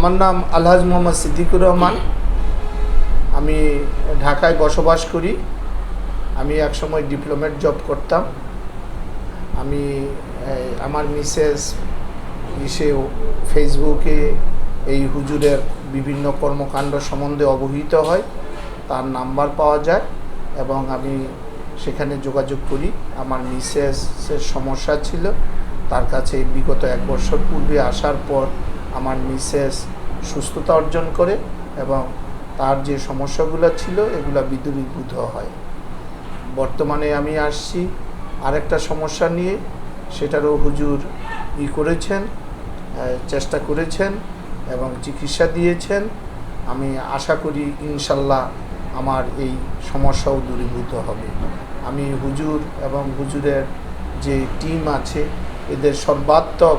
আমার নাম আলহাজ মোহাম্মদ সিদ্দিকুর রহমান। আমি ঢাকায় বসবাস করি। আমি একসময় ডিপ্লোমেট জব করতাম। আমি আমার মিসেস ইসেও ফেসবুকে এই হুজুরের বিভিন্ন কর্মকাণ্ড সম্বন্ধে অবহিত হয়। তার নাম্বার পাওয়া যায় এবং আমি সেখানে যোগাযোগ করি। আমার মিসেসের সমস্যা ছিল। তার কাছে বিগত এক বছর পূর্বে আসার পর আমার মিসেস সুস্থতা অর্জন করে এবং তার যে সমস্যাগুলো ছিল, এগুলো বিদুরীভূত হয়। বর্তমানে আমি আসছি আরেকটা সমস্যা নিয়ে, সেটারও হুজুর ই করেছেন চেষ্টা করেছেন এবং চিকিৎসা দিয়েছেন। আমি আশা করি ইনশাল্লাহ আমার এই সমস্যাও দূরীভূত হবে। আমি হুজুর এবং হুজুরের যে টিম আছে, এদের সর্বাত্মক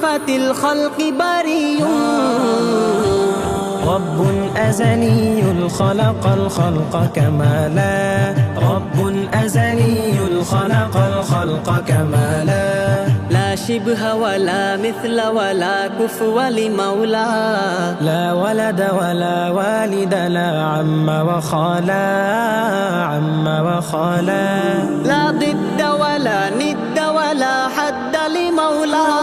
صفات الخلق بريء. رب أزلي خلق الخلق كمالا. رب أزلي خلق الخلق كمالا. لا شبه ولا مثل ولا كفو لمولى لا ولد ولا والد لا عم وخالا. عم وخالا. لا ضد ولا ند ولا حد لمولى